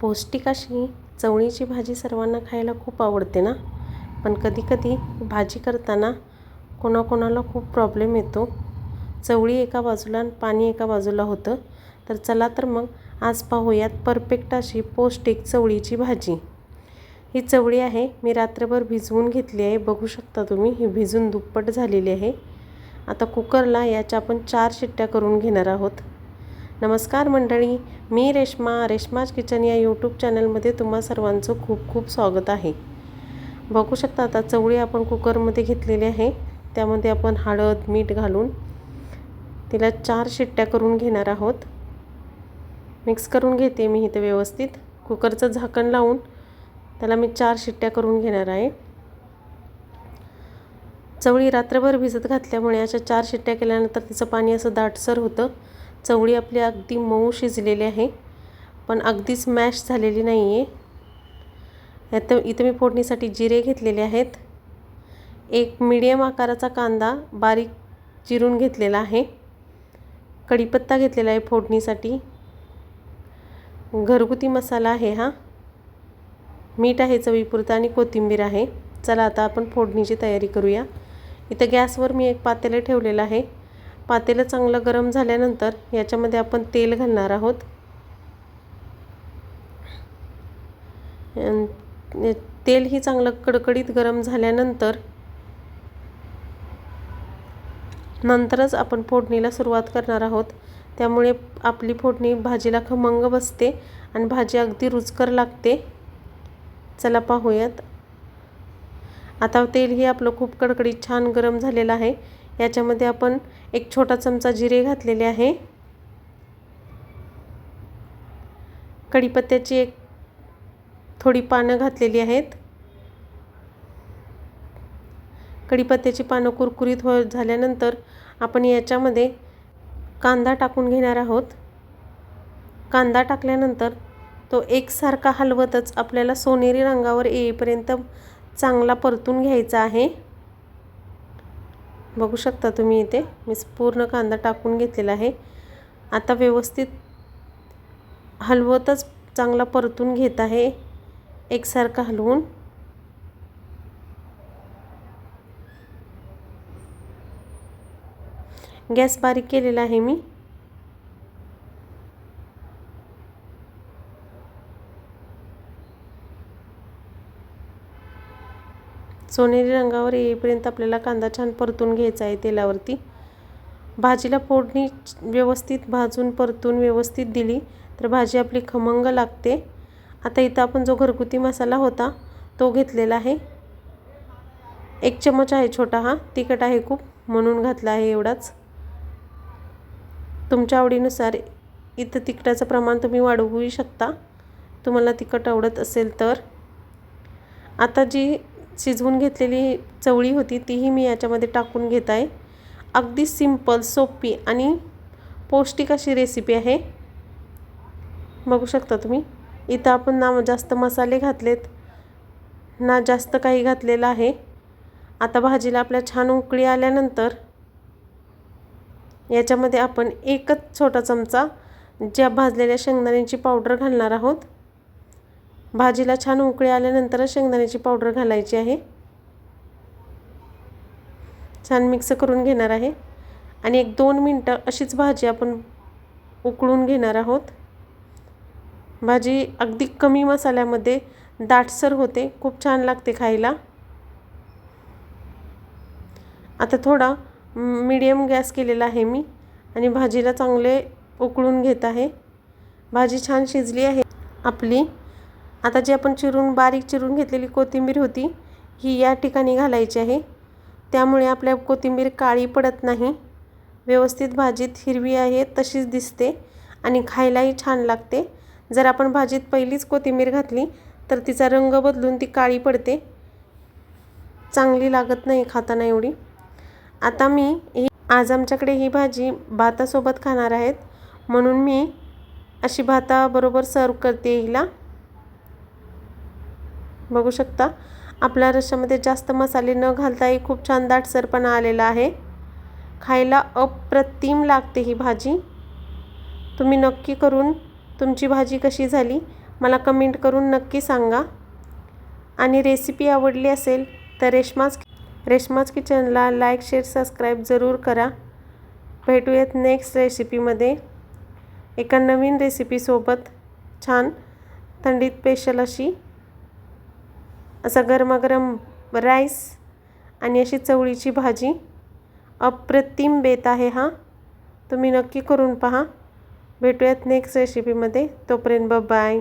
पौष्टिक अशी चवळीची भाजी सर्वांना खायला खूप आवडते ना? पण कधीकधी भाजी करताना कोणाकोणाला खूप प्रॉब्लेम येतो. चवळी एका बाजूला आणि पाणी एका बाजूला होतं. तर चला तर मग आज पाहूयात परफेक्ट अशी पौष्टिक चवळीची भाजी. ही चवळी आहे मी रात्रभर भिजवून घेतली आहे. बघू शकता तुम्ही ही भिजून दुप्पट झालेली आहे. आता कुकरला याच्या आपण चार शिट्ट्या करून घेणार आहोत. नमस्कार मंडळी मी रेश्मा रेश्माज किचन या यूट्यूब चॅनलमध्ये तुम्हा सर्वांचं खूप खूप स्वागत आहे. बघू शकता आता चवळी आपण कुकरमध्ये घेतलेली आहे. त्यामध्ये आपण हळद मीठ घालून तिला चार शिट्ट्या करून घेणार आहोत. मिक्स करून घेते मी इथे व्यवस्थित. कुकरचं झाकण लावून त्याला मी चार शिट्ट्या करून घेणार आहे. चवळी रात्रभर भिजत घातल्यामुळे अशा चार शिट्ट्या केल्यानंतर तिचं पाणी असं दाटसर होतं. चवळी आपली अगदी मऊ शिजलेली आहे पण अगदीच मॅश झालेली नाही आहे यात इथं मी फोडणीसाठी जिरे घेतलेले आहेत. एक मीडियम आकाराचा कांदा बारीक चिरून घेतलेला आहे. कढीपत्ता घेतलेला आहे फोडणीसाठी. घरगुती मसाला आहे हा. मीठ आहे चवीपुरतं आणि कोथिंबीर आहे. चला आता आपण फोडणीची तयारी करूया. इथं गॅसवर मी एक पातेलं ठेवलेलं आहे. पातेलं चांगलं गरम झाल्यानंतर याच्यामध्ये आपण तेल घालणार आहोत. तेल ही चांगलं कडकडीत गरम झाल्यानंतर नंतरच आपण फोडणीला सुरुवात करणार आहोत. त्यामुळे आपली फोडणी भाजीला खमंग बसते आणि भाजी अगदी रुचकर लागते. चला पाहूयात. आता तेलही आपलं खूप कडकडीत छान गरम झालेलं आहे. याच्यामध्ये आपण एक छोटा चमचा जिरे घातलेले आहे. कढीपत्त्याची एक थोडी पानं घातलेली आहेत. कढीपत्त्याची पानं कुरकुरीत हो झाल्यानंतर आपण याच्यामध्ये कांदा टाकून घेणार आहोत. कांदा टाकल्यानंतर तो एकसारखा हलवतच आपल्याला सोनेरी रंगावर येईपर्यंत चांगला परतून घ्यायचा आहे. बघू शकता तुम्ही इथे. मी पूर्ण कांदा टाकून घेतलेला आहे. आता व्यवस्थित हलवतच चांगला परतून घेत आहे. एकसारखा हलवून. गॅस बारीक केलेला आहे मी. सोनेरी रंगावर येईपर्यंत आपल्याला कांदा छान परतून घ्यायचा आहे तेलावरती. भाजीला फोडणी व्यवस्थित भाजून परतून व्यवस्थित दिली तर भाजी आपली खमंग लागते. आता इथं आपण जो घरगुती मसाला होता तो घेतलेला आहे. एक चमच आहे छोटा हा तिखट आहे खूप म्हणून घातला आहे एवढाच. तुमच्या आवडीनुसार इथं तिखटाचं प्रमाण तुम्ही वाढवूही शकता. तुम्हाला तिखट आवडत असेल तर. आता जी शिजवून घेतलेली चवळी होती तीही मी याच्यामध्ये टाकून घेत आहे. अगदी सिंपल सोपी आणि पौष्टिक अशी रेसिपी आहे. बघू शकता तुम्ही. इथं आपण ना जास्त मसाले घातलेत ना जास्त काही घातलेलं आहे. आता भाजीला आपल्या छान उकळी आल्यानंतर याच्यामध्ये आपण एकच छोटा चमचा ज्या भाजलेल्या शेंगदाण्याची पावडर घालणार आहोत. भाजीला छान उकळी आल्यानंतरच शेंगदाण्याची पावडर घालायची आहे. छान मिक्स करून घेणार आहे. आणि एक दोन मिनटं अशीच भाजी आपण उकळून घेणार आहोत. भाजी अगदी कमी मसाल्यामध्ये दाटसर होते. खूप छान लागते खायला. आता थोडा मीडियम गॅस केलेला आहे मी आणि भाजीला चांगले उकळून घेत आहे. भाजी छान शिजली आहे. आपली आता जी आपण चिरून बारीक चिरून घेतलेली कोथिंबीर होती ही या ठिकाणी घालायची आहे. त्यामुळे आपल्या कोथिंबीर काळी पडत नाही. व्यवस्थित भाजीत हिरवी आहे तशीच दिसते आणि खायलाही छान लागते. जर आपण भाजीत पहिलीच कोथिंबीर घातली तर तिचा रंग बदलून ती काळी पडते. चांगली लागत नाही खाताना एवढी. आता मी ही आज आमच्याकडे ही भाजी भातासोबत खाणार आहेत. म्हणून मी अशी भाताबरोबर सर्व करते हिला. बघू शकता. आपल्या रश्श्यामध्ये जास्त मसाले न घालताही खूप छान दाटसरपणा आलेला आहे. खायला अप्रतिम लागते ही भाजी. तुम्ही नक्की करून तुमची भाजी कशी झाली मला कमेंट करून नक्की सांगा. आणि रेसिपी आवडली असेल तर रेश्माज रेश्माज किचनला लाईक शेअर सबस्क्राईब जरूर करा. भेटूयात नेक्स्ट रेसिपीमध्ये. एका नवीन रेसिपीसोबत छान थंडीत स्पेशल अशी असा गरमागरम राईस आणि अशी चवळीची भाजी. अप्रतिम बेत आहे हा. तुम्ही नक्की करून पहा. भेटूयात नेक्स्ट रेसिपीमध्ये तोपर्यंत बाय